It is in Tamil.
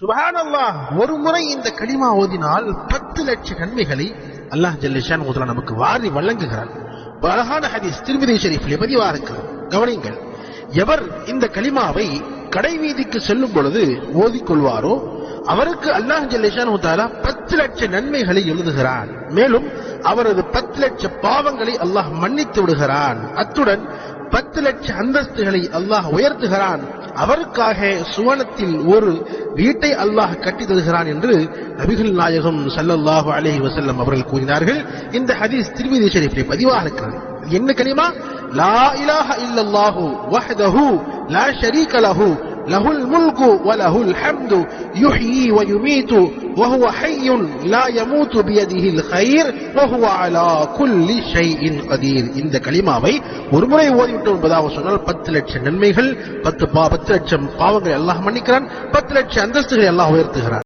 சுபஹானல்லாஹ். ஒரு முறை இந்த கலிமா ஓதினால் பத்து லட்ச நன்மைகளை அல்லாஹ் ஜல்லிஷான் முதல்ல நமக்கு வாரி வழங்குகிறான் அழகான ஹதீஸ் திருமதி ஷெரீஃபில் பதிவா இருக்கிறது. கவனிங்கள் எவர் இந்த கலிமாவை கடைவீதிக்கு செல்லும் பொழுது ஓதிக்கொள்வாரோ அவருக்கு அல்லாஹ் ஜல்லிஷான் தாலா பத்து லட்ச நன்மைகளை எழுதுகிறான் மேலும் அவரது பத்து லட்ச பாவங்களை அல்லாஹ் மன்னித்து விடுகிறான். அத்துடன் பத்து லட்ச அந்தஸ்துகளை அல்லாஹ் உயர்த்துகிறான். அவருக்காக சுவனத்தில் ஒரு வீட்டை அல்லாஹ் கட்டி தருகிறான் என்று நபிகள் நாயகம் சல்லல்லாஹு அலஹி வசல்லம் அவர்கள் கூறினார்கள். இந்த ஹதீஸ் திருமதி ஷெரீஃபிலே பதிவாக இருக்கிறது. என்ன கனிமா? லா இலாஹ இல்லல்லாஹு வஹதஹு லா ஷரீக லஹு லஹுல் முல்கு வலஹுல் ஹம்து யுஹ்யி வயுமீது وهو حي لا يموت بيده الخير وهو على كل شيء قدير இந்த கலிமாவை ஒருமுறை ஓதிவிட்டோம் என்பதாக சொன்னால் பத்து லட்சம் நன்மைகள் பத்து பா- பத்து லட்சம் பாவங்களை அல்லாஹ் மன்னிக்கிறான் பத்து லட்சம் அந்தஸ்துகளை அல்லாஹ் உயர்த்துகிறான்